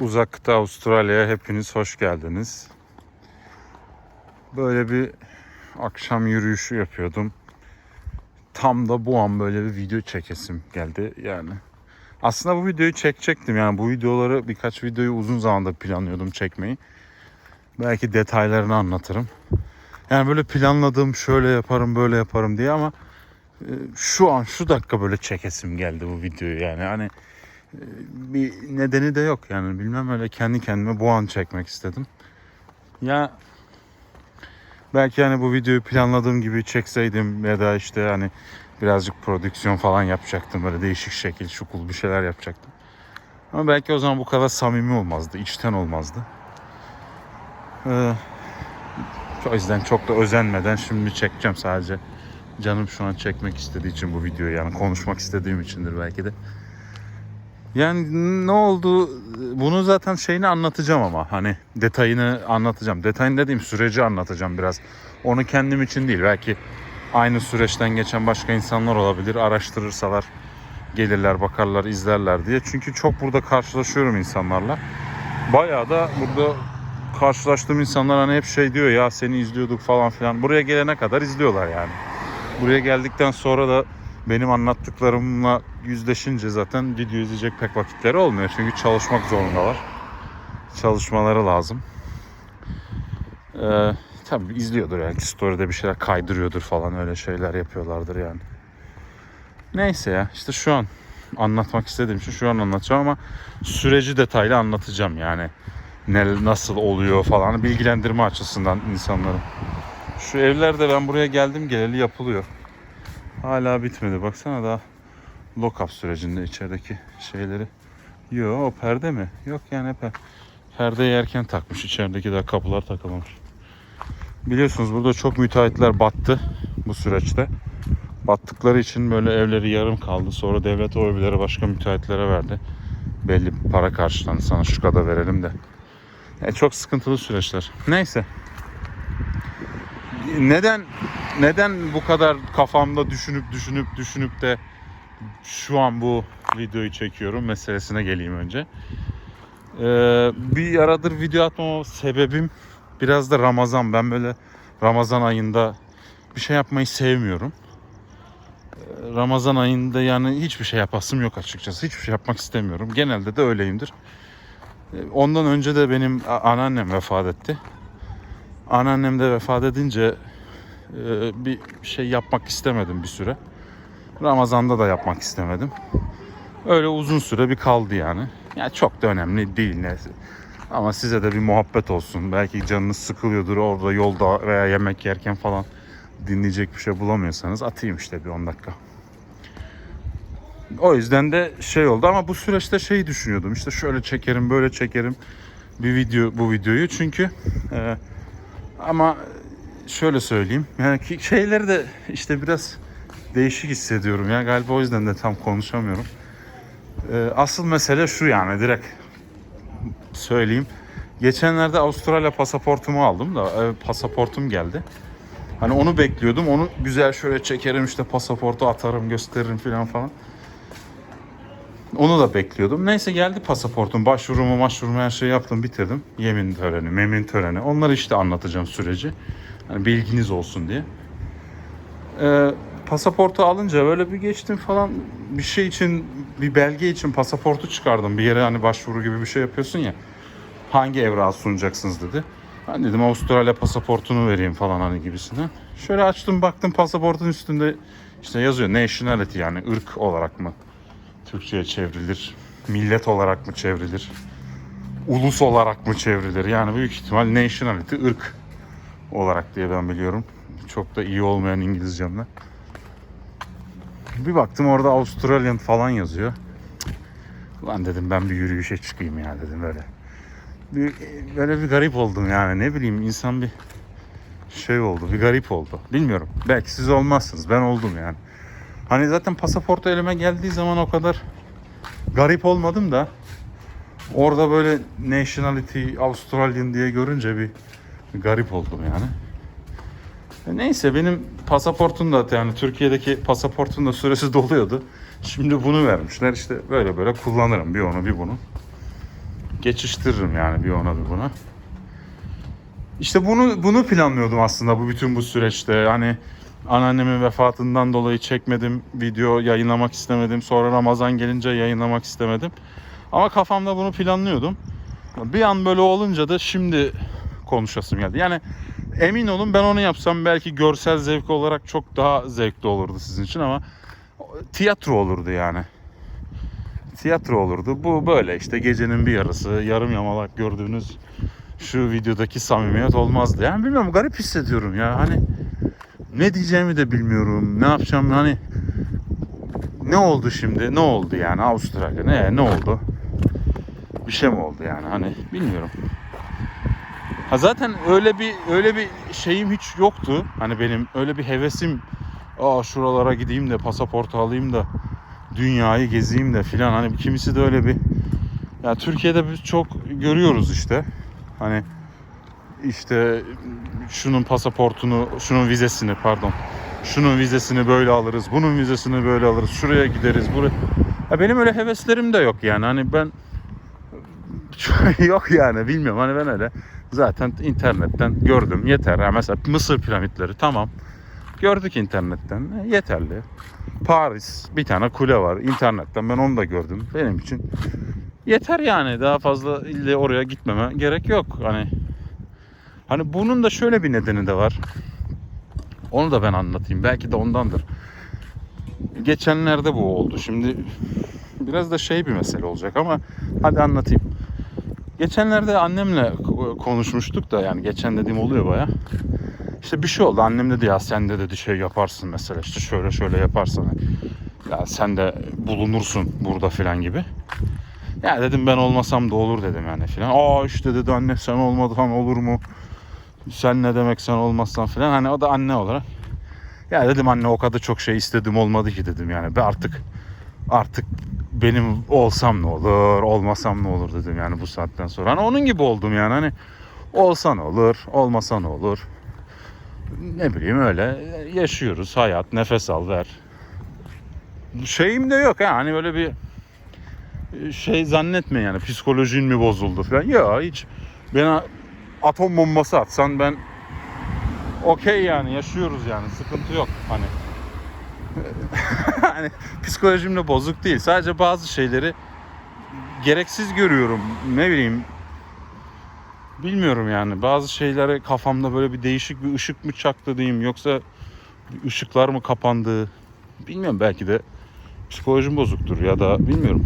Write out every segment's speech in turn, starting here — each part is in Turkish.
Uzakta Avustralya'ya hepiniz hoş geldiniz. Böyle bir akşam yürüyüşü yapıyordum. Tam da bu an böyle bir video çekesim geldi yani. Aslında bu videoyu çekecektim yani bu videoları birkaç videoyu uzun zamandır planlıyordum çekmeyi. Belki detaylarını anlatırım. Yani böyle planladığım şöyle yaparım böyle yaparım diye ama e, şu an şu dakika böyle çekesim geldi bu videoyu yani hani bir nedeni de yok yani bilmem öyle kendi kendime bu an çekmek istedim. Ya belki hani bu videoyu planladığım gibi çekseydim ya da işte hani birazcık prodüksiyon falan yapacaktım böyle değişik şekil şukul bir şeyler yapacaktım. Ama belki o zaman bu kadar samimi olmazdı, içten olmazdı. Ee, o yüzden çok da özenmeden şimdi çekeceğim sadece. Canım şu an çekmek istediği için bu videoyu yani konuşmak istediğim içindir belki de. Yani ne oldu? Bunu zaten şeyini anlatacağım ama hani detayını anlatacağım. Detayını dediğim süreci anlatacağım biraz. Onu kendim için değil. Belki aynı süreçten geçen başka insanlar olabilir. Araştırırsalar gelirler, bakarlar, izlerler diye. Çünkü çok burada karşılaşıyorum insanlarla. Bayağı da burada karşılaştığım insanlar hani hep şey diyor ya seni izliyorduk falan filan. Buraya gelene kadar izliyorlar yani. Buraya geldikten sonra da benim anlattıklarımla yüzleşince zaten video izleyecek pek vakitleri olmuyor. Çünkü çalışmak zorundalar. Çalışmaları lazım. Ee, tabii izliyordur yani story'de bir şeyler kaydırıyordur falan öyle şeyler yapıyorlardır yani. Neyse ya işte şu an anlatmak istediğim şey şu an anlatacağım ama süreci detaylı anlatacağım yani. Ne, nasıl oluyor falan bilgilendirme açısından insanları. Şu evler de ben buraya geldim geleli yapılıyor. Hala bitmedi. Baksana daha lock-up sürecinde içerideki şeyleri. Yo o perde mi? Yok yani per perde yerken takmış. içerideki daha kapılar takılmamış. Biliyorsunuz burada çok müteahhitler battı bu süreçte. Battıkları için böyle evleri yarım kaldı. Sonra devlet o evleri başka müteahhitlere verdi. Belli bir para karşılandı. Sana şu kadar verelim de. Yani çok sıkıntılı süreçler. Neyse. Neden neden bu kadar kafamda düşünüp düşünüp düşünüp de şu an bu videoyu çekiyorum meselesine geleyim önce. Ee, bir aradır video atmama sebebim biraz da Ramazan. Ben böyle Ramazan ayında bir şey yapmayı sevmiyorum. Ee, Ramazan ayında yani hiçbir şey yapasım yok açıkçası. Hiçbir şey yapmak istemiyorum. Genelde de öyleyimdir. Ee, Ondan önce de benim anneannem vefat etti. Anneannem de vefat edince bir şey yapmak istemedim bir süre. Ramazan'da da yapmak istemedim. Öyle uzun süre bir kaldı yani. Yani çok da önemli değil neyse. Ama size de bir muhabbet olsun. Belki canınız sıkılıyordur orada yolda veya yemek yerken falan dinleyecek bir şey bulamıyorsanız atayım işte bir 10 dakika. O yüzden de şey oldu ama bu süreçte şey düşünüyordum. İşte şöyle çekerim, böyle çekerim bir video bu videoyu çünkü e, ama şöyle söyleyeyim. Yani şeyleri de işte biraz değişik hissediyorum ya. Galiba o yüzden de tam konuşamıyorum. Ee, asıl mesele şu yani direkt söyleyeyim. Geçenlerde Avustralya pasaportumu aldım da e, pasaportum geldi. Hani onu bekliyordum. Onu güzel şöyle çekerim işte pasaportu atarım gösteririm falan falan. Onu da bekliyordum. Neyse geldi pasaportum. Başvurumu, başvurumu her şeyi yaptım, bitirdim. Yemin töreni, memin töreni. Onları işte anlatacağım süreci. Hani bilginiz olsun diye. Ee, pasaportu alınca böyle bir geçtim falan bir şey için bir belge için pasaportu çıkardım. Bir yere hani başvuru gibi bir şey yapıyorsun ya. Hangi evrağı sunacaksınız dedi. Ben dedim Avustralya pasaportunu vereyim falan hani gibisinden. Şöyle açtım baktım pasaportun üstünde işte yazıyor nationality yani ırk olarak mı Türkçe'ye çevrilir, millet olarak mı çevrilir, ulus olarak mı çevrilir? Yani büyük ihtimal nationality ırk olarak diye ben biliyorum. Çok da iyi olmayan İngilizcemle. Bir baktım orada Australian falan yazıyor. Ulan dedim ben bir yürüyüşe çıkayım ya dedim böyle. Bir, böyle bir garip oldum yani ne bileyim insan bir şey oldu bir garip oldu. Bilmiyorum belki siz olmazsınız ben oldum yani. Hani zaten pasaportu elime geldiği zaman o kadar garip olmadım da orada böyle nationality Australian diye görünce bir garip oldum yani. E Neyse benim pasaportum da yani Türkiye'deki pasaportun da süresi doluyordu. Şimdi bunu vermişler işte böyle böyle kullanırım bir onu bir bunu. geçiştiririm yani bir ona bir buna. İşte bunu bunu planlıyordum aslında bu bütün bu süreçte. Hani anneannemin vefatından dolayı çekmedim, video yayınlamak istemedim. Sonra Ramazan gelince yayınlamak istemedim. Ama kafamda bunu planlıyordum. Bir an böyle olunca da şimdi konuşasım geldi. Yani emin olun ben onu yapsam belki görsel zevk olarak çok daha zevkli olurdu sizin için ama tiyatro olurdu yani. Tiyatro olurdu. Bu böyle işte gecenin bir yarısı yarım yamalak gördüğünüz şu videodaki samimiyet olmazdı. Yani bilmiyorum garip hissediyorum ya. Hani ne diyeceğimi de bilmiyorum. Ne yapacağım hani ne oldu şimdi? Ne oldu yani Avustralya? Ne ne oldu? Bir şey mi oldu yani? Hani bilmiyorum. Ha zaten öyle bir öyle bir şeyim hiç yoktu. Hani benim öyle bir hevesim aa şuralara gideyim de pasaportu alayım da dünyayı gezeyim de filan hani kimisi de öyle bir ya Türkiye'de biz çok görüyoruz işte. Hani işte şunun pasaportunu, şunun vizesini pardon. Şunun vizesini böyle alırız, bunun vizesini böyle alırız. Şuraya gideriz, buraya. Ya benim öyle heveslerim de yok yani. Hani ben yok yani bilmiyorum hani ben öyle zaten internetten gördüm yeter. Ha mesela Mısır piramitleri tamam. Gördük internetten e, yeterli. Paris bir tane kule var internetten ben onu da gördüm. Benim için yeter yani daha fazla ille oraya gitmeme gerek yok. Hani hani bunun da şöyle bir nedeni de var. Onu da ben anlatayım. Belki de ondandır. Geçenlerde bu oldu. Şimdi biraz da şey bir mesele olacak ama hadi anlatayım. Geçenlerde annemle konuşmuştuk da yani geçen dediğim oluyor baya. İşte bir şey oldu. Annem dedi ya sen de dedi şey yaparsın mesela işte şöyle şöyle yaparsan. Ya sen de bulunursun burada filan gibi. Ya dedim ben olmasam da olur dedim yani filan. Aa işte dedi anne sen olmadan olur mu? Sen ne demek sen olmazsan filan. Hani o da anne olarak. Ya dedim anne o kadar çok şey istedim olmadı ki dedim yani. Ben artık artık benim olsam ne olur, olmasam ne olur dedim yani bu saatten sonra. Hani onun gibi oldum yani hani olsa ne olur, olmasa ne olur. Ne bileyim öyle yaşıyoruz hayat, nefes al ver. Şeyim de yok ha hani böyle bir şey zannetme yani psikolojin mi bozuldu falan. Ya hiç bana atom bombası atsan ben okey yani yaşıyoruz yani sıkıntı yok hani. hani psikolojim de bozuk değil. Sadece bazı şeyleri gereksiz görüyorum. Ne bileyim bilmiyorum yani. Bazı şeylere kafamda böyle bir değişik bir ışık mı çaktı diyeyim yoksa ışıklar mı kapandı bilmiyorum belki de psikolojim bozuktur ya da bilmiyorum.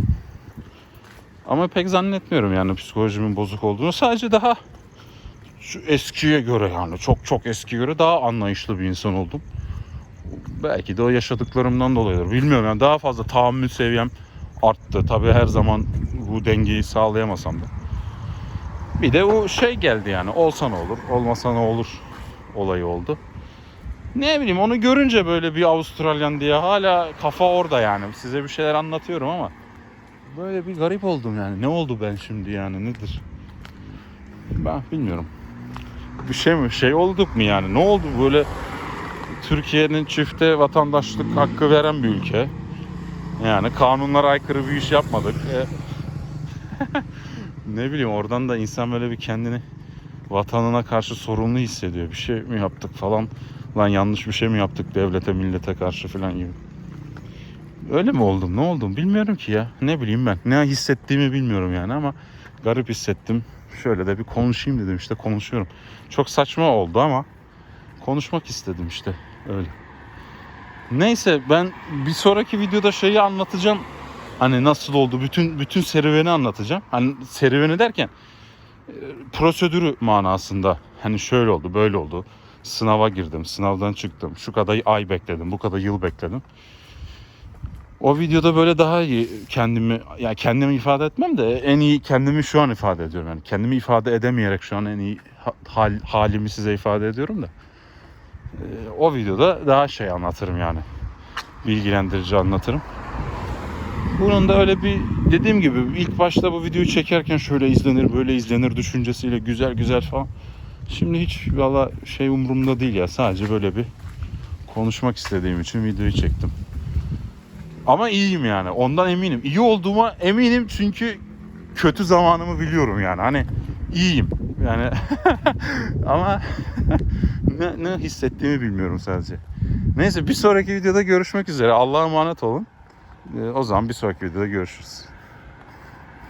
Ama pek zannetmiyorum yani psikolojimin bozuk olduğunu. Sadece daha şu eskiye göre yani çok çok eskiye göre daha anlayışlı bir insan oldum. Belki de o yaşadıklarımdan dolayıdır. Bilmiyorum yani daha fazla tahammül seviyem arttı. Tabii her zaman bu dengeyi sağlayamasam da. Bir de o şey geldi yani olsa ne olur, olmasa ne olur olayı oldu. Ne bileyim onu görünce böyle bir Avustralyan diye hala kafa orada yani. Size bir şeyler anlatıyorum ama böyle bir garip oldum yani. Ne oldu ben şimdi yani nedir? Ben bilmiyorum. Bir şey mi? Şey olduk mu yani? Ne oldu böyle Türkiye'nin çifte vatandaşlık hakkı veren bir ülke. Yani kanunlara aykırı bir iş yapmadık. E, ne bileyim oradan da insan böyle bir kendini vatanına karşı sorumlu hissediyor. Bir şey mi yaptık falan. Lan yanlış bir şey mi yaptık devlete millete karşı falan gibi. Öyle mi oldum? Ne oldum? Bilmiyorum ki ya. Ne bileyim ben. Ne hissettiğimi bilmiyorum yani ama garip hissettim. Şöyle de bir konuşayım dedim işte konuşuyorum. Çok saçma oldu ama konuşmak istedim işte öyle. Neyse ben bir sonraki videoda şeyi anlatacağım. Hani nasıl oldu bütün bütün serüveni anlatacağım. Hani serüveni derken e, prosedürü manasında. Hani şöyle oldu, böyle oldu. Sınava girdim, sınavdan çıktım. Şu kadar ay bekledim, bu kadar yıl bekledim. O videoda böyle daha iyi kendimi ya kendimi ifade etmem de en iyi kendimi şu an ifade ediyorum. Yani kendimi ifade edemeyerek şu an en iyi ha- hal, halimi size ifade ediyorum da. Ee, o videoda daha şey anlatırım yani. Bilgilendirici anlatırım. Bunun da öyle bir dediğim gibi ilk başta bu videoyu çekerken şöyle izlenir böyle izlenir düşüncesiyle güzel güzel falan. Şimdi hiç valla şey umurumda değil ya sadece böyle bir konuşmak istediğim için videoyu çektim. Ama iyiyim yani ondan eminim. İyi olduğuma eminim çünkü kötü zamanımı biliyorum yani. Hani iyiyim. Yani ama ne, hissettiğimi bilmiyorum sadece. Neyse bir sonraki videoda görüşmek üzere. Allah'a emanet olun. Ee, O zaman bir sonraki videoda görüşürüz.